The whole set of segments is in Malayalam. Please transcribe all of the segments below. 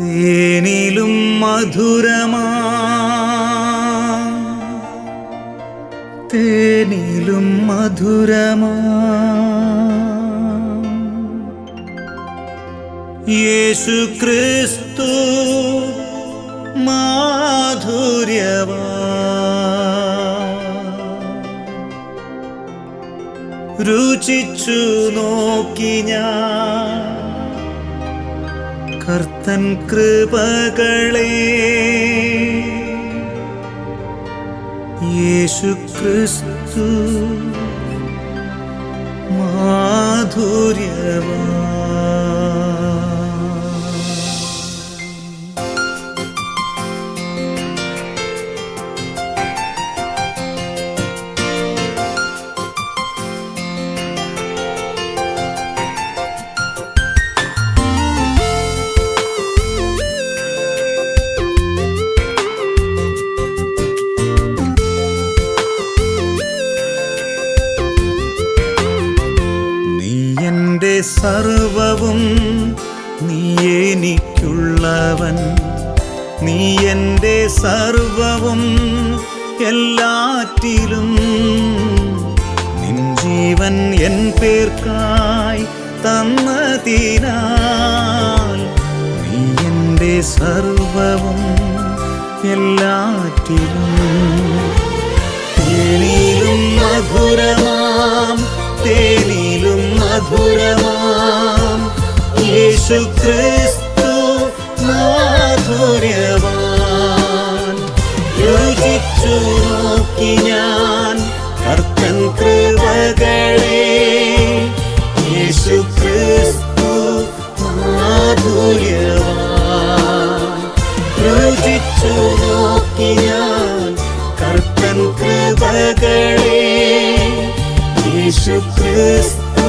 തേനിലും മധുരമാ. തേനിലും മധുരമാ. യേശു ക്രിസ്തു മാധുര്യവാ. രുചിച്ചു നോക്കി ഞാൻ കർത്തൻ കൃപകളെ യേശു ക്രിസ്തു മാധുര്യവാ. സർവവും നീ എനിക്കുള്ളവൻ. നീ എന്റെ സർവവും എല്ലാറ്റിലും. നിൻ ജീവൻ എൻ പേർക്കായി തന്നതിനാൽ നീ എന്റെ സർവവും എല്ലാറ്റിലും. തേനിലും മധുരമാം യേശു ക്രിസ്തു മാധുര്യവാൻ. രുചിച്ചു നോക്കി ഞാൻ കർത്തൻ കൃപകളെ. യേശു ക്രിസ്തു മാധുര്യവാൻ. രുചിച്ചു നോക്കി ഞാൻ കർത്തൻ കൃപകളെ. യേശു ക്രിസ്തു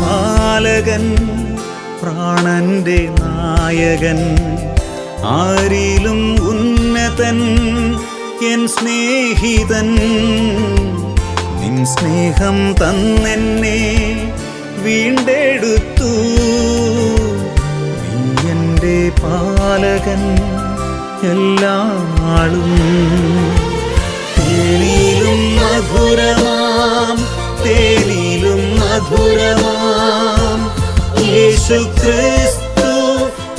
പാലകൻ പ്രാണന്റെ നായകൻ ആരിലും ഉന്നതൻ എൻ സ്നേഹിതൻ. നിൻ സ്നേഹം തന്നെന്നെ വീണ്ടെടുത്തു. നീ എന്റെ പാലകൻ എല്ലാ നാളും തേനിലും മധുരമാം യേശു ക്രിസ്തു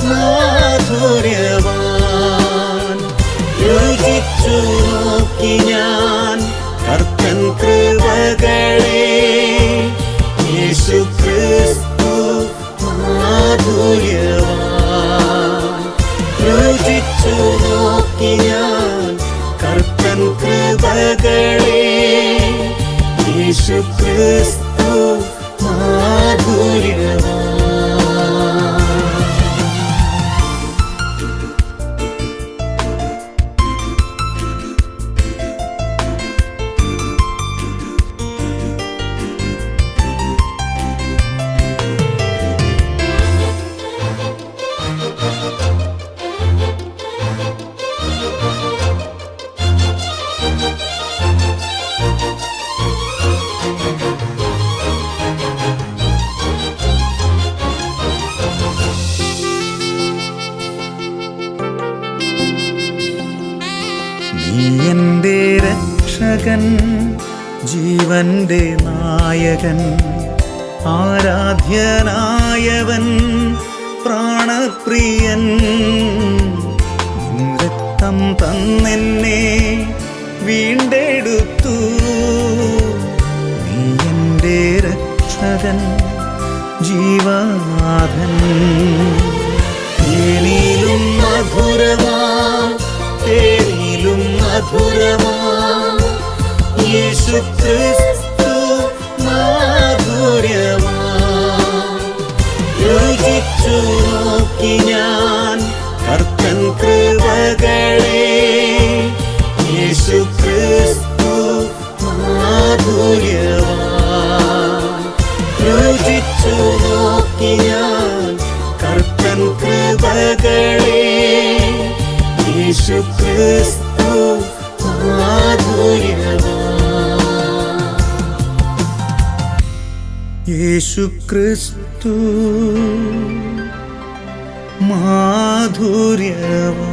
മാധുര്യവാൻ രുചിച്ചു കർത്തൻ കൃപകളെ. യേശു ക്രിസ്തു മാധുര്യവാൻ രുചിച്ചു കർത്തൻ കൃപകളെ. യേശു രക്ഷകൻ ജീവന്റെ നായകൻ ആരാധ്യനായവൻ പ്രാണപ്രിയൻ. രക്തം തന്നെന്നെ വീണ്ടെടുത്തു. നീ എന്റെ രക്ഷകൻ ജീവനാഥൻ. തേനിലും മധുരമാ തേനിലും മധുരമാം. യേശു ക്രിസ്തു മാധുര്യമാ. രുചിച്ചു നോക്കി കർത്തൻ കൃപകളെ. യേശു ക്രിസ്തു മാധുര്യമാ. രുചിച്ചു നോക്കി കർത്തൻ കൃപകളെ. യേശു ക്രിസ്തു മാധുര്യമാ. യേശു ക്രിസ്തു മാധുര്യവാ